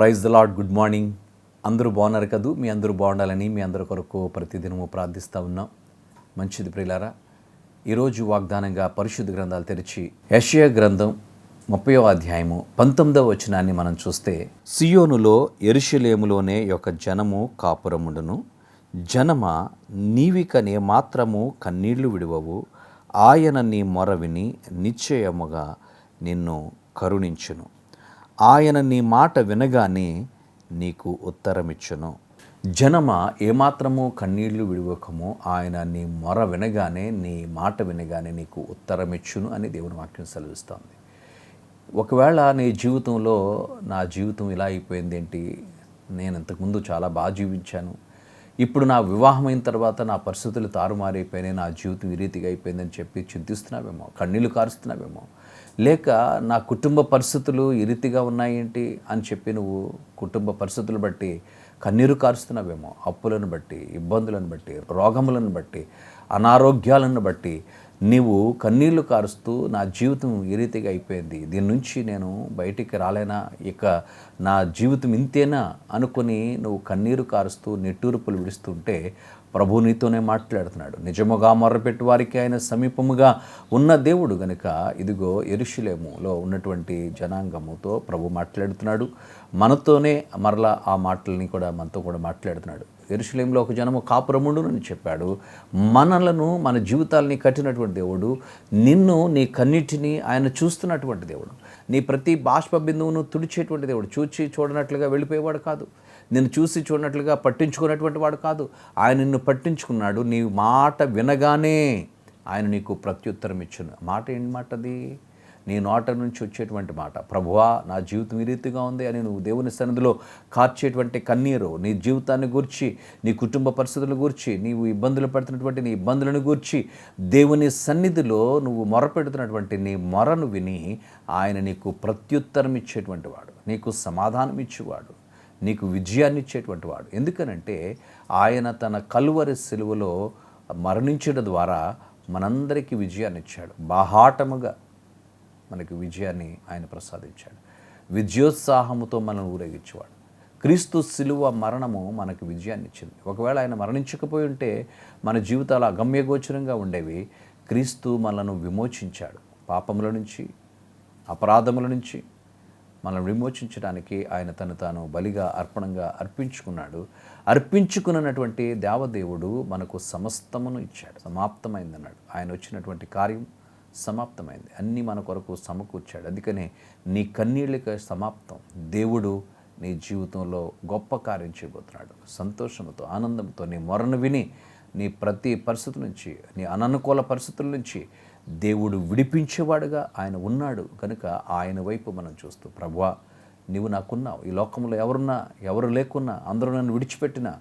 Praise the lord good morning. అందరూ బాగున్నారు కదూ? మీ అందరూ బాగుండాలని మీ అందరి కొరకు ప్రతిదినము ప్రార్థిస్తూ ఉన్నాం. మంచిది ప్రియులారా ఈరోజు వాగ్దానంగా పరిశుద్ధ గ్రంథాలు తెరిచి యషయ గ్రంథం ముప్పయో అధ్యాయము పంతొమ్మిదవ వచనాన్ని మనం చూస్తే సియోనులో ఎరుషలేములోనే యొక్క జనము కాపురముండును. జనమ నీవిక నే మాత్రము కన్నీళ్ళు విడువవు. ఆయన నీ మొర విని నిశ్చయముగా నిన్ను కరుణించును. ఆయన నీ మాట వినగానే నీకు ఉత్తరమిచ్చును. జనమ ఏమాత్రము కన్నీళ్ళు విడివకము. ఆయన నీ మొర వినగానే నీ మాట వినగానే నీకు ఉత్తరమిచ్చును అని దేవుని వాక్యం సెలవిస్తోంది. ఒకవేళ నీ జీవితంలో నా జీవితం ఇలా అయిపోయింది ఏంటి? నేను ఇంతకుముందు చాలా బాగా జీవించాను. ఇప్పుడు నా వివాహమైన తర్వాత నా పరిస్థితులు తారుమారైపోయినాయి. నా జీవితం ఈ రీతిగా అయిపోయిందని చెప్పి చింతిస్తున్నావేమో కన్నీళ్ళు కారుస్తున్నావేమో. లేక నా కుటుంబ పరిస్థితులు ఈ రీతిగా ఉన్నాయేంటి అని చెప్పి నువ్వు కుటుంబ పరిస్థితులు బట్టి కన్నీరు కారుస్తున్నావేమో అప్పులను బట్టి ఇబ్బందులను బట్టి రోగములను బట్టి అనారోగ్యాలను బట్టి నీవు కన్నీళ్ళు కారుస్తూ నా జీవితం ఈ రీతిగా అయిపోయింది. దీని నుంచి నేను బయటికి రాలేనా? ఇక నా జీవితం ఇంతేనా? అనుకుని నువ్వు కన్నీరు కారుస్తూ నిట్టూర్పులు విడుస్తుంటే ప్రభు నీతోనే మాట్లాడుతున్నాడు. నిజముగా మొర్రపెట్టు వారికి ఆయన సమీపముగా ఉన్న దేవుడు గనుక ఇదిగో ఎరుషులేములో ఉన్నటువంటి జనాంగముతో ప్రభు మాట్లాడుతున్నాడు. మనతోనే మరలా ఆ మాటలని కూడా మనతో కూడా మాట్లాడుతున్నాడు. ఎరుషులేంలో ఒక జనము కాపురముండునని చెప్పాడు. మనలను మన జీవితాలని కట్టినటువంటి దేవుడు నిన్ను నీ కన్నిటిని ఆయన చూస్తున్నటువంటి దేవుడు. నీ ప్రతి బాష్ప బిందువును తుడిచేటువంటి దేవుడు చూచి చూడనట్లుగా వెళ్ళిపోయేవాడు కాదు. నిన్ను చూసి చూడనట్లుగా పట్టించుకున్నటువంటి వాడు కాదు. ఆయన నిన్ను పట్టించుకున్నాడు. నీ మాట వినగానే ఆయన నీకు ప్రత్యుత్తరం ఇచ్చును మాట ఏంటి మాట అది నీ నోట నుంచి వచ్చేటువంటి మాట ప్రభువా నా జీవితం ఈ రీతిగా ఉంది అని నువ్వు దేవుని సన్నిధిలో కార్చేటువంటి కన్నీరు నీ జీవితాన్ని గూర్చి నీ కుటుంబ పరిస్థితుల గూర్చి నీవు ఇబ్బందులు పడుతున్నటువంటి నీ ఇబ్బందులను గూర్చి దేవుని సన్నిధిలో నువ్వు మొరపెడుతున్నటువంటి నీ మొరను విని ఆయన నీకు ప్రత్యుత్తరం ఇచ్చేటువంటి వాడు నీకు సమాధానం ఇచ్చేవాడు నీకు విజయాన్ని ఇచ్చేటువంటి వాడు. ఎందుకనంటే ఆయన తన కలువరి సెలువులో మరణించడం ద్వారా మనందరికీ విజయాన్ని ఇచ్చాడు. బాహాటముగా మనకి విజయాన్ని ఆయన ప్రసాదించాడు. విజయోత్సాహముతో మనం ఊరేగించేవాడు. క్రీస్తు శిలువ మరణము మనకు విజయాన్ని ఇచ్చింది. ఒకవేళ ఆయన మరణించకపోయి ఉంటే మన జీవితాలు అగమ్యగోచరంగా ఉండేవి. క్రీస్తు మనను విమోచించాడు. పాపముల నుంచి అపరాధముల నుంచి మనల్ని విమోచించడానికి ఆయన తను తాను బలిగా అర్పణంగా అర్పించుకున్నాడు. అర్పించుకున్నటువంటి దేవదేవుడు మనకు సమస్తమును ఇచ్చాడు. సమాప్తమైందన్నాడు. ఆయన వచ్చినటువంటి కార్యం సమాప్తమైంది. అన్నీ మన కొరకు సమకూర్చాడు. అందుకనే నీ కన్నీళ్ళకి సమాప్తం. దేవుడు నీ జీవితంలో గొప్ప కార్యం చేయబోతున్నాడు. సంతోషంతో ఆనందంతో నీ మొరను విని నీ ప్రతి పరిస్థితి నుంచి నీ అననుకూల పరిస్థితుల నుంచి దేవుడు విడిపించేవాడుగా ఆయన ఉన్నాడు. కనుక ఆయన వైపు మనం చూస్తూ ప్రభువా నీవు నాకున్నావు. ఈ లోకంలో ఎవరున్నా ఎవరు లేకున్నా అందరూ నన్ను విడిచిపెట్టినా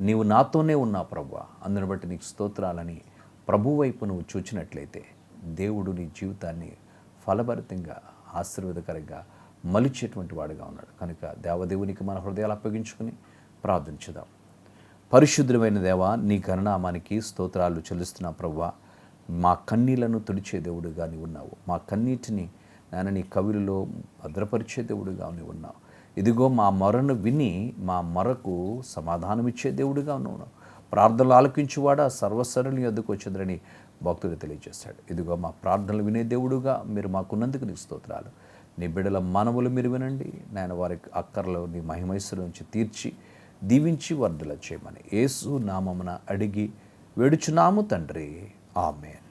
నీవు నాతోనే ఉన్నావు ప్రభు. అందుని బట్టి నీకు స్తోత్రాలని ప్రభు వైపు నువ్వు చూచినట్లయితే దేవుడు నీ జీవితాన్ని ఫలభరితంగా ఆశీర్వాదకరంగా మలిచేటువంటి వాడుగా ఉన్నాడు. కనుక దేవదేవునికి మన హృదయాలు అప్పగించుకుని ప్రార్థించుదాం. పరిశుద్ధమైన దేవ నీ గణనామానికి స్తోత్రాలు చెల్లిస్తున్నా ప్రవ్వా మా కన్నీళ్ళను తుడిచే దేవుడుగా నీవు ఉన్నావు. మా కన్నీటిని నాయన నీ కవిలో భద్రపరిచే దేవుడుగా నీవు ఉన్నావు. ఇదిగో మా మొరను విని మా మొరకు సమాధానమిచ్చే దేవుడుగా ఉన్నావు. ప్రార్థనలు ఆలకించువాడా సర్వసరుని ఎద్దుకు వచ్చిందని భక్తుడు తెలియజేశాడు ఇదిగో మా ప్రార్థనలు వినే దేవుడుగా మీరు మాకున్నందుకు నీకు స్తోత్రాలు. నీ బిడ్డల మనవులు మీరు వినండి. నేను వారికి అక్కర్లో నీ మహిమైశ్వరు నుంచి తీర్చి దీవించి వర్ధల చేయమని యేసు నామమున అడిగి వేడుచున్నాము తండ్రి. ఆమెన్.